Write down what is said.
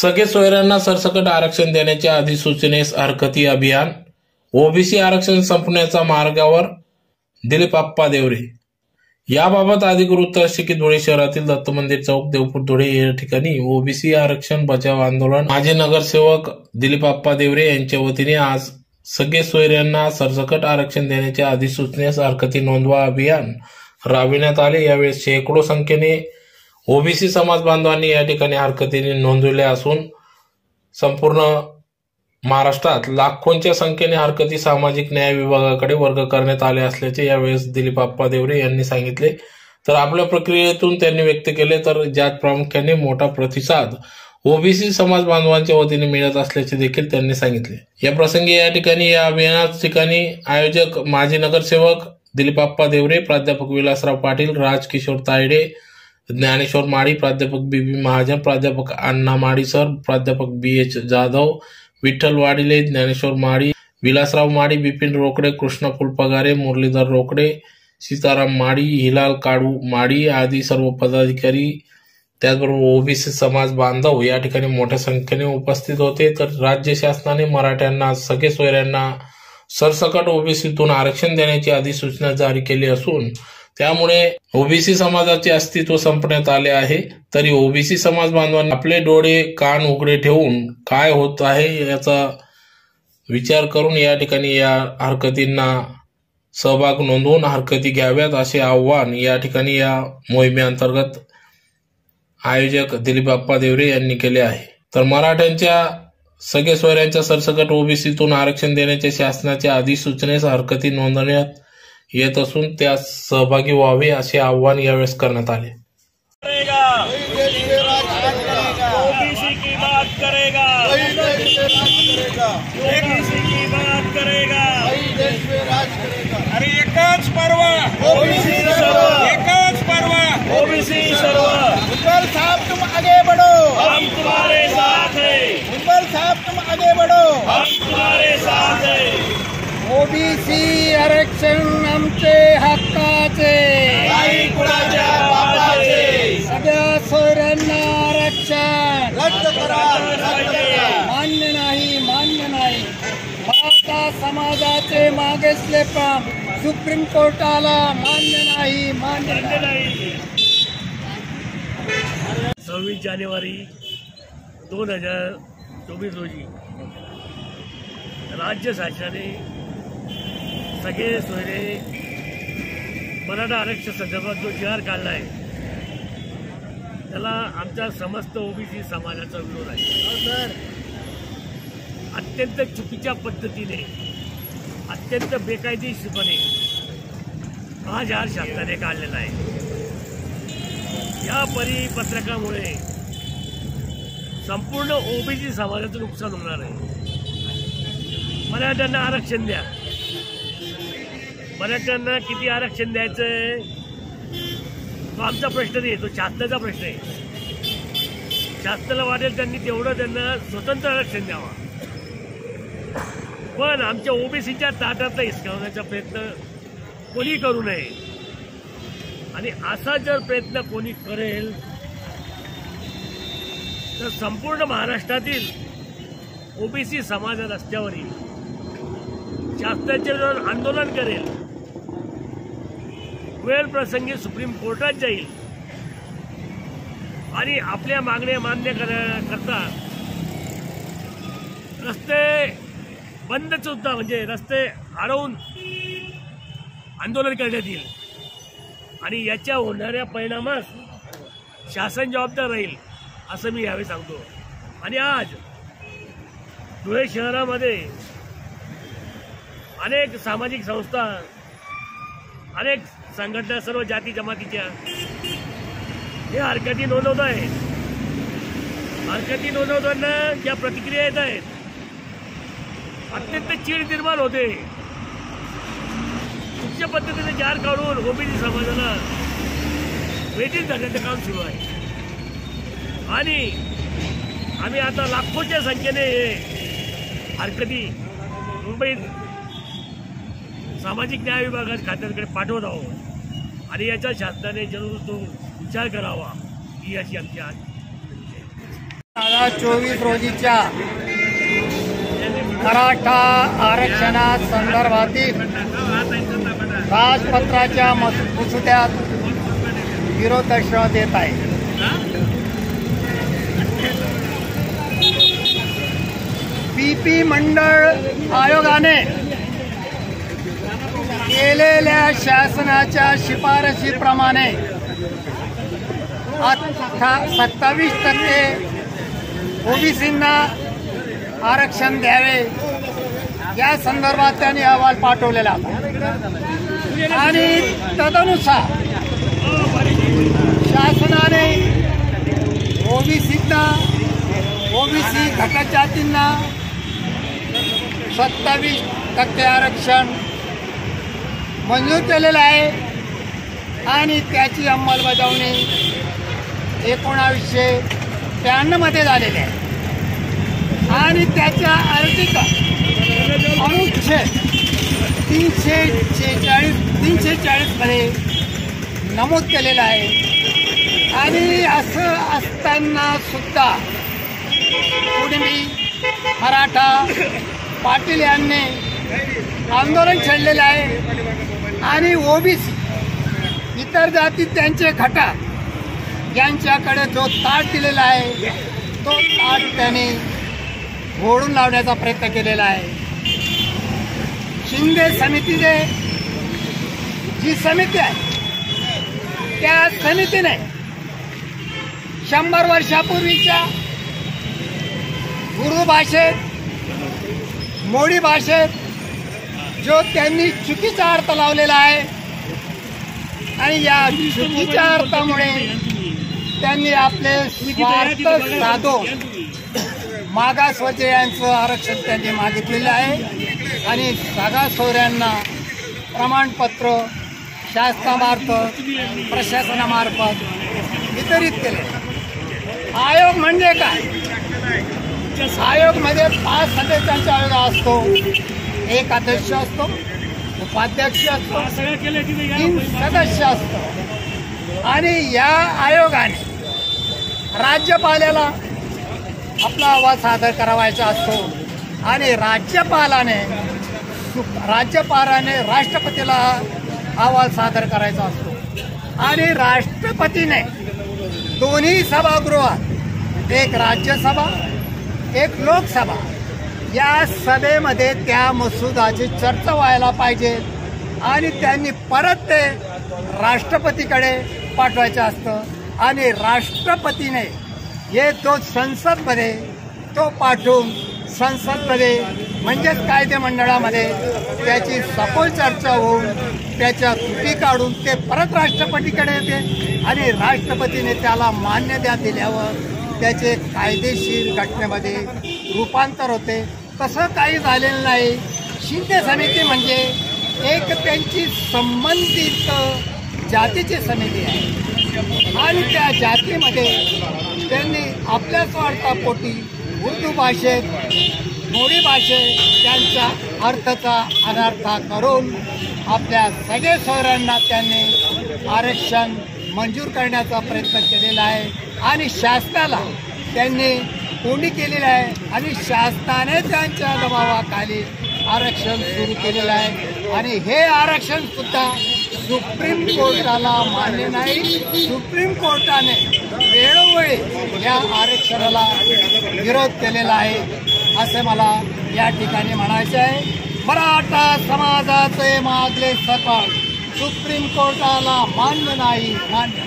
सगळे सोयऱ्यांना सरसकट आरक्षण देण्याच्या अधिसूचनेस हरकती अभियान. ओबीसी आरक्षण संपण्याच्या मार्गावर दिलीप आप्पा देवरे. याबाबत अधिक वृत्त असे की धुळे शहरातील दत्त मंदिर चौक देवपूर धुळे या ठिकाणी ओबीसी आरक्षण बचाव आंदोलन. माजी नगरसेवक दिलीप आप्पा देवरे यांच्या वतीने आज सगळे सोयऱ्यांना सरसकट आरक्षण देण्याच्या अधिसूचनेस हरकती नोंदवा अभियान राबविण्यात आले. यावेळी शेकडो संख्येने ओबीसी समाज बांधवांनी या ठिकाणी हरकतीने नोंदवल्या असून संपूर्ण महाराष्ट्रात लाखोंच्या संख्येने हरकती सामाजिक न्याय विभागाकडे वर्ग करण्यात आले असल्याचे यावेळेस दिलीप आप्पा देवरे यांनी सांगितले. तर आपल्या प्रक्रियेतून त्यांनी व्यक्त केले तर ज्यात प्रामुख्याने मोठा प्रतिसाद ओबीसी समाज बांधवांच्या वतीने मिळत असल्याचे देखील त्यांनी सांगितले. या प्रसंगी या ठिकाणी या अभियानात ठिकाणी आयोजक माजी नगरसेवक दिलीप आप्पा देवरे प्राध्यापक विलासराव पाटील राजकिशोर तायडे ज्ञानेश्वर माळी प्राध्यापक बी बी महाजन प्राध्यापक अण्णा माळी सर प्राध्यापक बी एच जाधव विठ्ठल वाडिले ज्ञानेश्वर माळी विलासराव माळी बिपिन रोकडे कृष्ण फुलपगारे मुरलीधर रोकडे सीताराम माळी हिलाल काडू माळी आदी सर्व पदाधिकारी त्याचबरोबर ओबीसी समाज बांधव या ठिकाणी मोठ्या संख्येने उपस्थित होते. तर राज्य शासनाने मराठ्यांना सगळे सोयऱ्यांना सरसकट ओबीसीतून आरक्षण देण्याची अधिसूचना जारी केली असून त्यामुळे ओबीसी समाजाचे अस्तित्व संपण्यात आले आहे. तरी ओबीसी समाज बांधवांनी आपले डोळे कान उघडे ठेवून काय होत आहे याचा विचार करून या ठिकाणी या हरकतींना सहभाग नोंदवून हरकती घ्याव्यात असे आव्हान या ठिकाणी या मोहिमेअंतर्गत आयोजक दिलीप बाप्पा देवरे यांनी केले आहे. तर मराठ्यांच्या सगळे सोयऱ्यांच्या सरसकट ओबीसीतून आरक्षण देण्याच्या शासनाच्या अधिसूचनेस हरकती नोंदवण्यात येत असून त्यात सहभागी व्हावे असे आवाहन यावेळेस करण्यात आले. करेगा। ओबीसी की बात करेगा। ओबीसी की बात करेगा। अरे एकच पर्व। ओबीसी सर्व। एकच पर्व। ओबीसी सर्व। साहब तुम आगे बढ़ो। हम तुम्हारे साथ है। साहब तुम आगे बढ़ो। हम तुम्हारे साथ है। ओबीसी आरक्षण आमचे हक्काचे. सगळ्या सोयऱ्यांना आरक्षण. रद्द करा मान्य नाही मान्य नाही. मराठा समाजाचे मागेसले पण सुप्रीम कोर्टाला मान्य नाही. मान्य नाही. सव्वीस जानेवारी दोन हजार चोवीस रोजी राज्य शासनाने सगळे सोयरे मराठा आरक्षण संदर्भात जो जी आर काढला आहे त्याला आमच्या समस्त ओबीसी समाजाचा विरोध आहे. अत्यंत चुकीच्या पद्धतीने अत्यंत बेकायदेशीरपणे हा जार शासनाने काढलेला आहे. या परिपत्रकामुळे संपूर्ण ओबीसी समाजाचं नुकसान होणार आहे. मराठ्यांना आरक्षण द्या. मराठ्यांना किती आरक्षण द्यायचंय? तो आमचा प्रश्न नाही तो शासनाचा प्रश्न आहे. शासनाला वाटेल त्यांनी तेवढं त्यांना स्वतंत्र आरक्षण द्यावा. पण आमच्या ओबीसीच्या ताटातला हिसकावण्याचा प्रयत्न कोणी करू नये. आणि असा जर प्रयत्न कोणी करेल तर संपूर्ण महाराष्ट्रातील ओबीसी समाज रस्त्यावर येईल शासनाच्या आंदोलन करेल वेळ प्रसंगी सुप्रीम कोर्टात जाईल. आणि आपल्या मागण्या मान्य करण्याकरता रस्ते बंद सुद्धा म्हणजे रस्ते अडवून आंदोलन करण्यात येईल. आणि याच्या होणाऱ्या परिणामास शासन जबाबदार राहील असं मी यावेळी सांगतो. आणि आज धुळे शहरामध्ये अनेक सामाजिक संस्था अनेक संघटना सर्व जाती जमातीच्या. हे हरकती नोंदवत आहेत हरकती नोंदवताना ज्या प्रतिक्रिया येत आहेत अत्यंत चीड निर्माण होते. चुकीच्या पद्धतीने जार काढून ओबीसी समाजाला वेटीस धरण्याचं काम सुरू आहे. आणि आम्ही आता लाखोच्या संख्येने हे हरकती मुंबईत सामाजिक न्याय विभागात खात्याकडे पाठवत आहोत. आणि याच्या शासनाने जरूर तो विचार करावा ही अशी आमची आज चोवीस रोजीच्या मराठा आरक्षणा संदर्भातील राजपत्राच्या मसुट्यात विरोध दर्शवण्यात येत आहे. पीपी मंडळ आयोगाने केलेल्या शासनाच्या शिफारशीप्रमाणे सत्तावीस टक्के ओबीसींना आरक्षण द्यावे. या संदर्भात त्यांनी अहवाल पाठवलेला. होता आणि तदनुसार शासनाने ओबीसींना ओबीसी घटकजातींना सत्तावीस टक्के आरक्षण मंजूर केलेलं आहे. आणि त्याची अंमलबजावणी एकोणावीसशे त्र्याण्णवमध्ये झालेली आहे. आणि त्याच्या आर्थिक अनुच्छेद तीनशे शेहेचाळीस तीनशे चाळीसमध्ये नमूद केलेलं आहे. आणि असं असताना सुद्धा कुणबी मराठा पाटील यांनी आंदोलन छेडलेलं आहे. आणि ओबीसी इतर जाती त्यांचे घटा यांच्याकडे जो ताट दिलेला आहे तो ताट त्यांनी घोडून लावण्याचा प्रयत्न केलेला आहे. शिंदे समितीने जी समिती आहे त्या समितीने शंभर वर्षापूर्वीच्या गुरु भाषेत मोडी भाषेत जो त्यांनी चुकीचा अर्थ लावलेला आहे आणि या चुकीच्या अर्थामुळे त्यांनी आपले स्वार्थ साधो. मागासवर्गीय यांचं आरक्षण त्यांनी मागितलेलं आहे. आणि मागासवर्यांना प्रमाणपत्र शासनामार्फत प्रशासनामार्फत वितरित केले. आयोग म्हणजे काय? आयोगमध्ये पाच सदस्यांचा आयोग असतो. एक अध्यक्ष असतो उपाध्यक्ष असतो तीन सदस्य असतो. आणि या आयोगाने राज्यपालाला आपला आवाज सादर करावायचा असतो. आणि राज्यपालाने राज्यपालाने राष्ट्रपतीला अहवाल सादर करायचा असतो. आणि राष्ट्रपतीने दोन्ही सभागृहात एक राज्यसभा एक लोकसभा या सभेमध्ये त्या मसुदाची चर्चा व्हायला पाहिजे आणि त्यांनी परत ते राष्ट्रपतीकडे पाठवायचं असतं. आणि राष्ट्रपतीने हे तो संसदमध्ये तो पाठवून संसदमध्ये म्हणजेच कायदेमंडळामध्ये त्याची सखोल चर्चा होऊन त्याच्या त्रुटी काढून ते परत राष्ट्रपतीकडे येते आणि राष्ट्रपतीने त्याला मान्यता दिल्यावर त्याचे कायदेशीर घटनेमध्ये रूपांतर होते. तसं काही झालेलं नाही. शिंदे समिती म्हणजे एक त्यांची संबंधित जातीची समिती आहे. आणि त्या जातीमध्ये त्यांनी आपल्या स्वार्थापोटी उर्दू भाषेत मोडी भाषेत त्यांच्या अर्थाचा अनर्था करून आपल्या सगळे शहरांना त्यांनी आरक्षण मंजूर करण्याचा प्रयत्न केलेला आहे. आणि शासनाला त्यांनी कोणी केलेलं आहे? आणि शासनाने त्यांच्या दबावाखाली आरक्षण सुरू केलेलं आहे. आणि हे आरक्षण सुद्धा सुप्रीम कोर्टाला मान्य नाही. सुप्रीम कोर्टाने वेळोवेळी या आरक्षणाला विरोध केलेला आहे असे मला या ठिकाणी म्हणायचे आहे. मराठा समाजाचे मागले सकाळ सुप्रीम कोर्टाला मान्य नाही मान्य